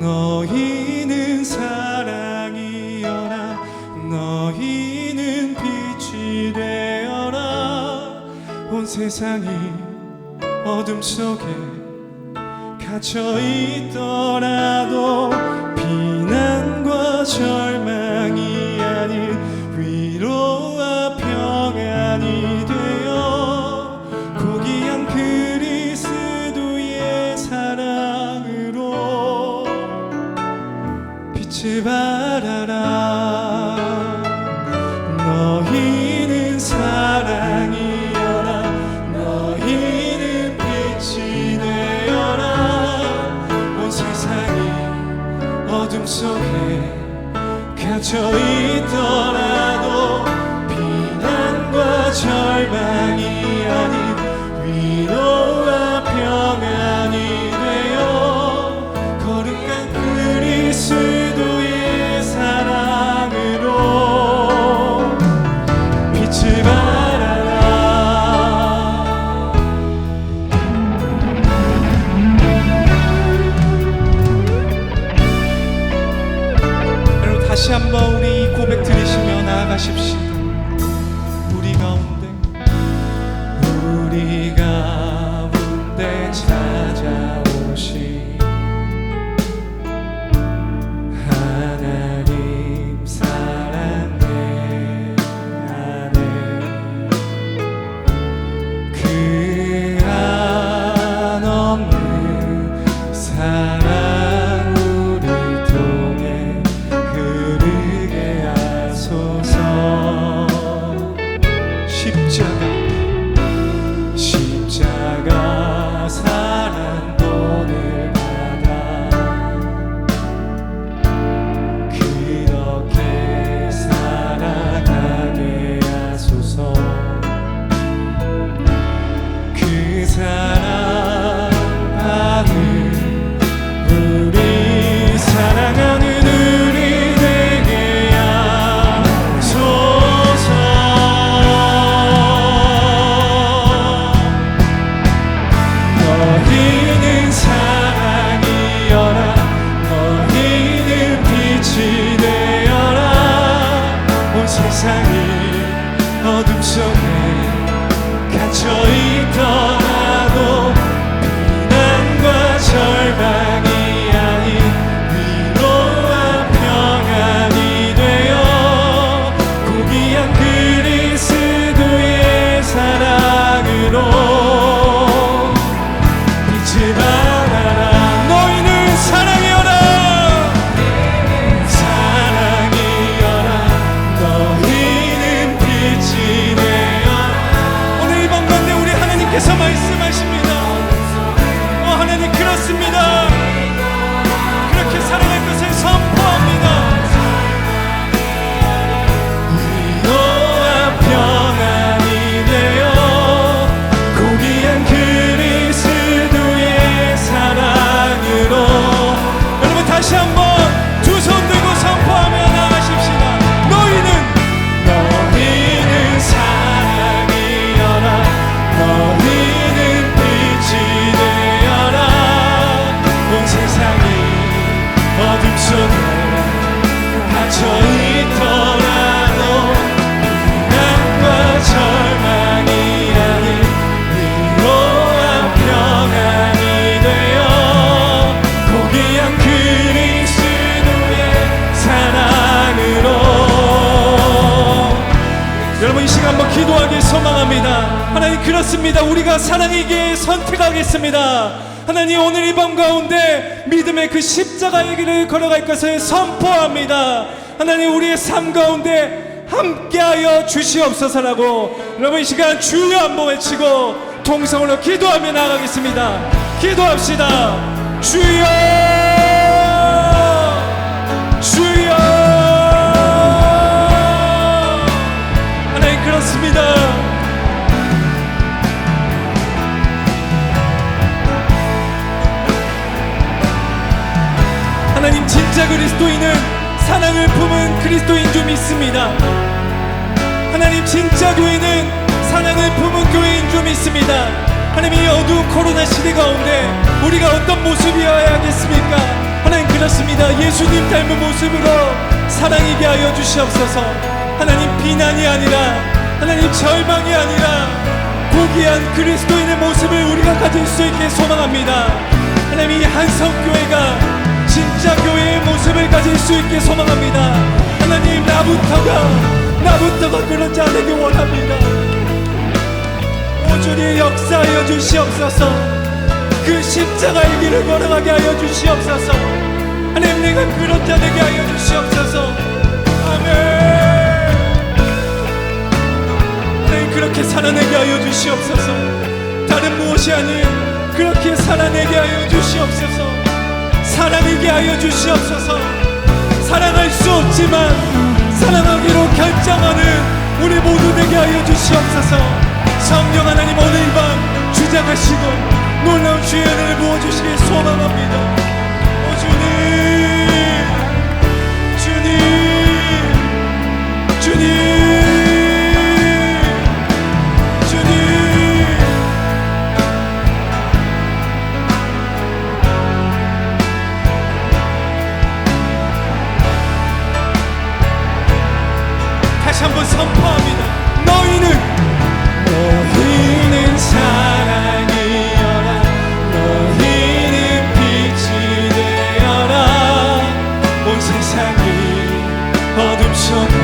너희는 사랑이여라. 너희는 빛이 되어라. 온 세상이 어둠 속에 갇혀 있더라도 비난과 절망 속에 갇혀있던 somebody 그렇습니다. 우리가 사랑이기에 선택하겠습니다. 하나님 오늘 이 밤 가운데 믿음의 그 십자가의 길을 걸어갈 것을 선포합니다. 하나님 우리의 삶 가운데 함께하여 주시옵소서라고 여러분 이 시간 주여 한번 외치고 통성으로 기도하며 나가겠습니다. 기도합시다. 주여 그리스도인은 사랑을 품은 그리스도인 줄 믿습니다. 하나님 진짜 교회는 사랑을 품은 교회인 줄 믿습니다. 하나님 이 어두운 코로나 시대 가운데 우리가 어떤 모습이어야 하겠습니까? 하나님 그렇습니다. 예수님 닮은 모습으로 사랑이게 하여 주시옵소서. 하나님 비난이 아니라 하나님 절망이 아니라 고귀한 그리스도인의 모습을 우리가 가질 수 있게 소망합니다. 하나님 이 한성교회가 진짜 교회의 가질 수 있게 소망합니다. 하나님 나부터가 나부터가 그런 자 되기 원합니다. 오주리 역사하여 주시옵소서. 그 십자가의 길을 걸어가게 하여 주시옵소서. 하나님 내가 그런 자 되게 하여 주시옵소서. 아멘. 하나님 그렇게 살아내게 하여 주시옵소서. 다른 무엇이 아닌 그렇게 살아내게 하여 주시옵소서. 사랑이게 하여 주시옵소서. 사랑할 수 없지만 사랑하기로 결정하는 우리 모두 되게 하여 주시옵소서. 성령 하나님 오늘 밤 주장하시고 놀라운 주의 은혜를 부어주시길 소 다시 한번 선포합니다. 너희는 너희는 사랑이여라 너희는 빛이 되어라 온 세상이 어둠 속에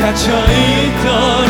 갇혀 있더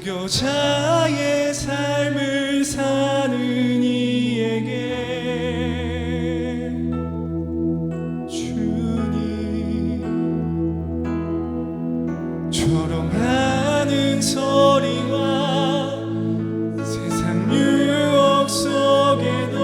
순교자의 삶을 사는 이에게 주님 조롱하는 소리와 세상 유혹 속에도